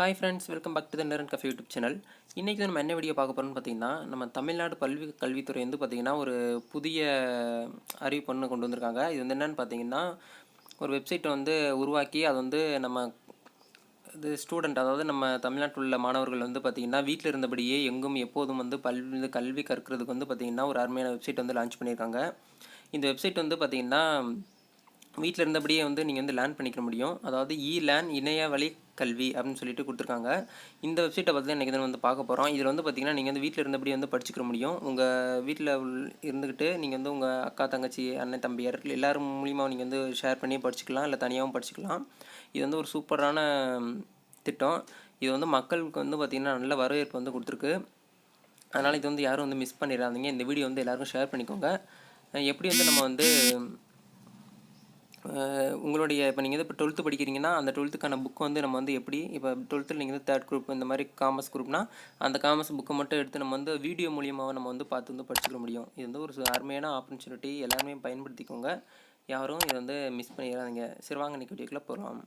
Hi friends welcome back to the நேரன் cafe YouTube channel இன்றைக்கி நம்ம என்ன வீடியோ பார்க்க போகிறோம்னு பார்த்தீங்கன்னா நம்ம தமிழ்நாடு பல்வி கல்வித்துறை வந்து பார்த்திங்கன்னா ஒரு புதிய அறிவிப்பு ஒன்று கொண்டு வந்திருக்காங்க. இது வந்து என்னென்னு பார்த்தீங்கன்னா ஒரு வெப்சைட்டை வந்து உருவாக்கி அது வந்து நம்ம இது ஸ்டூடெண்ட் அதாவது நம்ம தமிழ்நாட்டில் உள்ள மாணவர்கள் வந்து பார்த்திங்கன்னா வீட்டில் இருந்தபடியே எங்கும் எப்போதும் வந்து பல்வி கல்வி கற்கிறதுக்கு வந்து பார்த்திங்கன்னா ஒரு அருமையான வெப்சைட் வந்து லான்ச் பண்ணியிருக்காங்க. இந்த வெப்சைட் வந்து பார்த்திங்கன்னா வீட்டில் இருந்தபடியே வந்து நீங்கள் வந்து லேர்ன் பண்ணிக்க முடியும். அதாவது இ லேர்ன் இணைய வழி கல்வி அப்படின்னு சொல்லிட்டு கொடுத்துருக்காங்க. இந்த வெப்சைட்டை பற்றி தான் இன்றைக்கி வந்து பார்க்க போகிறோம் இதில் வந்து பார்த்திங்கன்னா நீங்கள் வந்து வீட்டில் இருந்தபடியே வந்து படிச்சுக்க முடியும். உங்கள் வீட்டில் இருந்துக்கிட்டு நீங்கள் வந்து உங்கள் அக்கா தங்கச்சி அண்ணன் தம்பியார் எல்லாரும் மூலிமா நீங்கள் வந்து ஷேர் பண்ணி படிச்சுக்கலாம். இல்லை தனியாகவும் படிச்சுக்கலாம். இது வந்து ஒரு சூப்பரான திட்டம். இது வந்து மக்களுக்கு வந்து பார்த்திங்கன்னா நல்ல வரவேற்பு வந்து கொடுத்துருக்கு. அதனால் இது வந்து யாரும் வந்து மிஸ் பண்ணிடாதீங்க. இந்த வீடியோ வந்து எல்லாருக்கும் ஷேர் பண்ணிக்கோங்க. எப்படி வந்து நம்ம வந்து உங்களுடைய இப்போ நீங்கள் வந்து இப்போ டுவெல்த்து படிக்கிறீங்கன்னா அந்த டுவெல்த்துக்கான புக் வந்து நம்ம வந்து எப்படி இப்போ டுவெல்த்தில் நீங்கள் வந்து தேர்ட் குரூப் இந்த மாதிரி காமர்ஸ் குரூப்னா அந்த காமர்ஸ் புக்கை மட்டும் எடுத்து நம்ம வந்து வீடியோ மூலியமாக நம்ம வந்து பார்த்து வந்து படிச்சுக்க முடியும். இது வந்து ஒரு சு- அருமையான ஆப்பர்ச்சுனிட்டி எல்லாருமே பயன்படுத்திக்கோங்க. யாரும் இதை வந்து மிஸ் பண்ணிடாதீங்க. சரி வாங்க இன்னைக்கு வீடியோக்குள்ளே போகலாம்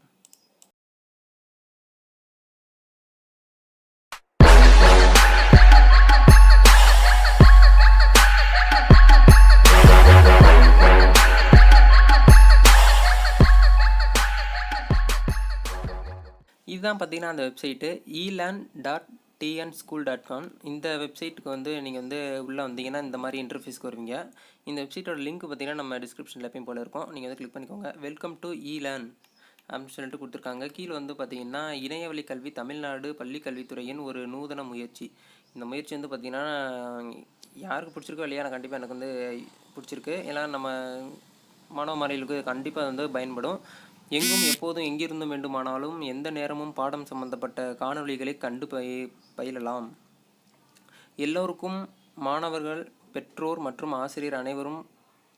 இதுதான் பார்த்தீங்கன்னா அந்த website. Learn dot TN school dot com இந்த வெப்சைட்டுக்கு வந்து நீங்கள் வந்து உள்ளே வந்தீங்கன்னா இந்த மாதிரி இன்டர்ஃபேஸ்க்கு வருவீங்க. இந்த வெப்சைட்டோட லிங்க் பார்த்தீங்கன்னா நம்ம டிஸ்கிரிப்ஷனில் எப்பயும் போல இருக்கும். நீங்கள் வந்து கிளிக் பண்ணிக்கோங்க. வெல்கம் டு இலேர்ன் அப்படின்னு சொல்லிட்டு கொடுத்துருக்காங்க. கீழே வந்து பார்த்தீங்கன்னா இணையவழி கல்வி தமிழ்நாடு பள்ளி கல்வித்துறையின் ஒரு நூதன முயற்சி. இந்த முயற்சி வந்து பார்த்திங்கன்னா யாருக்கு பிடிச்சிருக்கோ இல்லையா நான் கண்டிப்பாக எனக்கு வந்து பிடிச்சிருக்கு. ஏன்னா நம்ம மாணவ மாணவிகளுக்கு கண்டிப்பாக வந்து பயன்படும். எங்கும் எப்போதும் எங்கிருந்தும் வேண்டுமானாலும் எந்த நேரமும் பாடம் சம்பந்தப்பட்ட காணொளிகளை கண்டு பய பயிலலாம். எல்லோருக்கும் மாணவர்கள் பெற்றோர் மற்றும் ஆசிரியர் அனைவரும்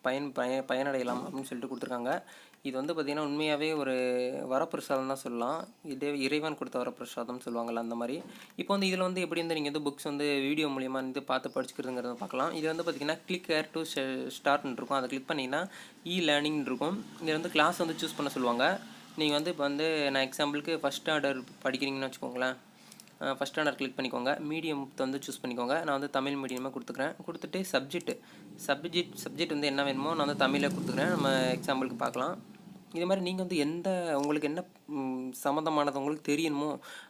பயன் பய பயனடையலாம் அப்படின்னு சொல்லிட்டு கொடுத்துருக்காங்க. இது வந்து பார்த்திங்கன்னா உண்மையாகவே ஒரு வரப்பிரசாதம் தான் சொல்லலாம். இதே இறைவன் கொடுத்த வரப்பிரசாதம் சொல்லுவாங்கள்ல அந்த மாதிரி. இப்போ வந்து இதில் வந்து எப்படி வந்து நீங்கள் வந்து புக்ஸ் வந்து வீடியோ மூலியமாக வந்து பார்த்து படிச்சுக்கிறதுங்கிறத பார்க்கலாம். இது வந்து பார்த்திங்கன்னா கிளிக் ஏர் டு ஸ்டார்ட்னு இருக்கும். அதை கிளிக் பண்ணிங்கன்னா இ லேர்னிங் இருக்கும். இதில் வந்து கிளாஸ் வந்து சூஸ் பண்ண சொல்லுவாங்க. நீங்கள் வந்து இப்போ வந்து நான் எக்ஸாம்பிளுக்கு ஃபஸ்ட் ஸ்டாண்டர்ட் படிக்கிறீங்கன்னு வச்சுக்கோங்களேன். ஃபஸ்ட் ஸ்டாண்டர்ட் கிளிக் பண்ணிக்கோங்க. மீடியம் வந்து சூஸ் பண்ணிக்கோங்க. நான் வந்து தமிழ் மீடியமாக கொடுத்துக்கிறேன். கொடுத்துட்டு சப்ஜெக்ட் சப்ஜெக்ட் சப்ஜெக்ட் வந்து என்ன வேணுமோ நான் வந்து தமிழில் கொடுத்துக்கிறேன். நம்ம எக்ஸாம்பிளுக்கு பார்க்கலாம். இது மாதிரி நீங்கள் வந்து எந்த உங்களுக்கு என்ன சம்மந்தமானது உங்களுக்கு தெரியணுமோ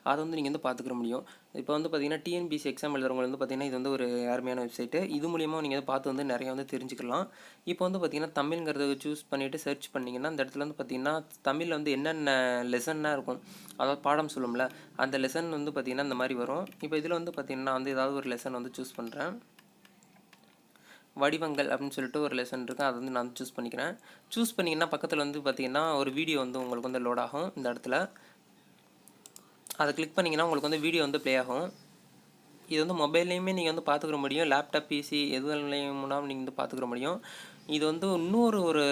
அதை வந்து நீங்கள் வந்து பார்த்துக்கிற முடியும். இப்போ வந்து பார்த்தீங்கன்னா டிஎன்பிசி எக்ஸாம் எழுதுறவங்க வந்து பார்த்தீங்கன்னா இது வந்து ஒரு அருமையான வெப்சைட்டு இது மூலியமாக நீங்கள் வந்து பார்த்து வந்து நிறைய வந்து தெரிஞ்சுக்கலாம். இப்போ வந்து பார்த்தீங்கன்னா தமிழ்ங்கிறத சூஸ் பண்ணிவிட்டு சர்ச் பண்ணிங்கன்னா அந்த இடத்துல வந்து பார்த்தீங்கன்னா தமிழில் வந்து என்னென்ன லெசன்னாக இருக்கும் அதாவது பாடம் சொல்லும்ல அந்த லெசன் வந்து பார்த்தீங்கன்னா இந்த மாதிரி வரும். இப்போ இதில் வந்து பார்த்தீங்கன்னா நான் வந்து ஏதாவது ஒரு லெசன் வந்து சூஸ் பண்ணுறேன் வடிவங்கள் அப்படின்னு சொல்லிட்டு ஒரு லெசன் இருக்குது அதை வந்து நான் சூஸ் பண்ணிக்கிறேன். சூஸ் பண்ணிங்கன்னா பக்கத்தில் வந்து பார்த்தீங்கன்னா ஒரு வீடியோ வந்து உங்களுக்கு வந்து லோட் ஆகும் இந்த இடத்துல. அதை கிளிக் பண்ணிங்கன்னா உங்களுக்கு வந்து வீடியோ வந்து ப்ளே ஆகும். இது வந்து மொபைல்லையுமே நீங்கள் வந்து பார்த்துக்கிற முடியும். லேப்டாப் பிசி எதுலையும் நீங்கள் வந்து பார்த்துக்கிற முடியும். இது வந்து இன்னொரு ஒரு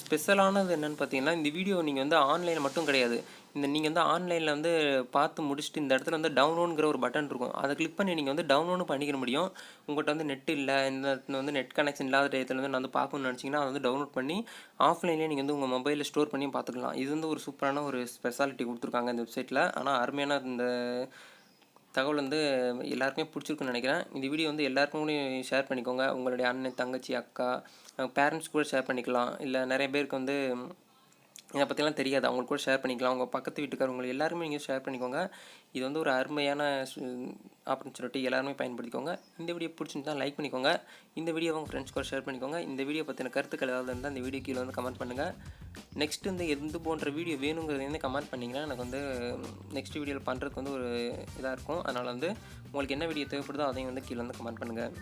ஸ்பெஷலானது என்னென்னு பார்த்தீங்கன்னா இந்த வீடியோ நீங்கள் வந்து ஆன்லைனில் மட்டும் கிடையாது. இந்த நீங்கள் வந்து ஆன்லைனில் வந்து பார்த்து முடிச்சுட்டு இந்த இடத்துல வந்து டவுன்லோடுங்கிற ஒரு பட்டன் இருக்கும். அதை கிளிக் பண்ணி நீங்கள் வந்து டவுன்லோடு பண்ணிக்க முடியும். உங்கள்கிட்ட வந்து நெட் இல்லை இந்த இடத்துல வந்து நெட் கனெக்ஷன் இல்லாத டயத்தில் வந்து நான் வந்து பார்க்கணும்னு நினச்சிங்கன்னா அதை வந்து டவுன்லோட் பண்ணி ஆஃப்லைன்லேயே நீங்கள் வந்து உங்கள் மொபைலில் ஸ்டோர் பண்ணி பார்த்துக்கலாம். இது வந்து ஒரு சூப்பரான ஒரு ஸ்பெஷாலிட்டி கொடுத்துருக்காங்க இந்த வெப்சைட்டில் ஆனால் அருமையான இந்த தகவல் வந்து எல்லாருக்குமே பிடிச்சிருக்குன்னு நினைக்கிறேன். இந்த வீடியோ வந்து எல்லாருக்கும் கூட ஷேர் பண்ணிக்கோங்க. உங்களுடைய அண்ணன் தங்கச்சி அக்கா பேரண்ட்ஸ் கூட ஷேர் பண்ணிக்கலாம். இல்லை நிறைய பேருக்கு வந்து இதை பற்றிலாம் தெரியாது. அவங்களுக்கு கூட ஷேர் பண்ணிக்கலாம். உங்கள் பக்கத்து வீட்டுக்காரவங்க எல்லாருமே நீங்கள் ஷேர் பண்ணிக்கோங்க. இது வந்து ஒரு அருமையான ஆப்பர்ச்சுனிட்டி எல்லாருமே பயன்படுத்திக்கோங்க. இந்த வீடியோ பிடிச்சிருந்தா லைக் பண்ணிக்கோங்க. இந்த வீடியோ உங்கள் ஃப்ரெண்ட்ஸ் கூட ஷேர் பண்ணிக்கோங்க. இந்த வீடியோ பற்றின கருத்துக்கள் ஏதாவது இருந்தால் இந்த வீடியோ கீழே வந்து கமெண்ட் பண்ணுங்கள் நெக்ஸ்ட் வந்து எந்த போன்ற வீடியோ வேணுங்கிறது வந்து கமெண்ட் பண்ணிங்கன்னா எனக்கு வந்து நெக்ஸ்ட் வீடியோவில் பண்ணுறதுக்கு வந்து ஒரு இதாக இருக்கும். அதனால் வந்து உங்களுக்கு என்ன வீடியோ தேவைப்படுதோ அதையும் வந்து கீழே வந்து கமெண்ட் பண்ணுங்கள்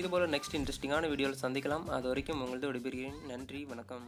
இதுபோல் நெக்ஸ்ட் இன்ட்ரெஸ்டிங்கான வீடியோவில் சந்திக்கலாம். அது வரைக்கும் உங்களது விடைபெறுகிறேன். நன்றி வணக்கம்.